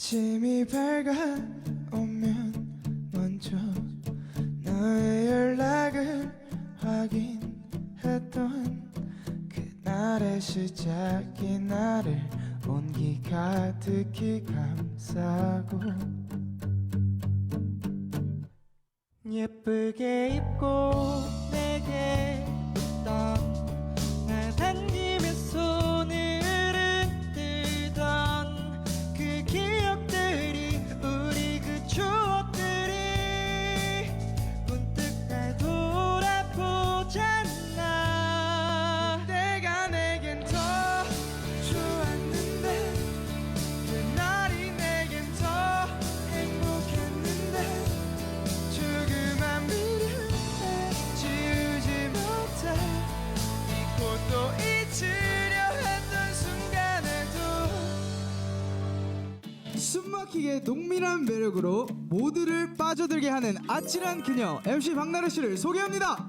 아침이 밝아오면 먼저 너의 연락을 확인했던 그날의 시작이 나를 온기 가득히 감싸고 예쁘게 입고 내게 또 잊으려 했던 순간에도 숨막히게 동밀한 매력으로 모두를 빠져들게 하는 아찔한 그녀 MC 박나래 씨를 소개합니다.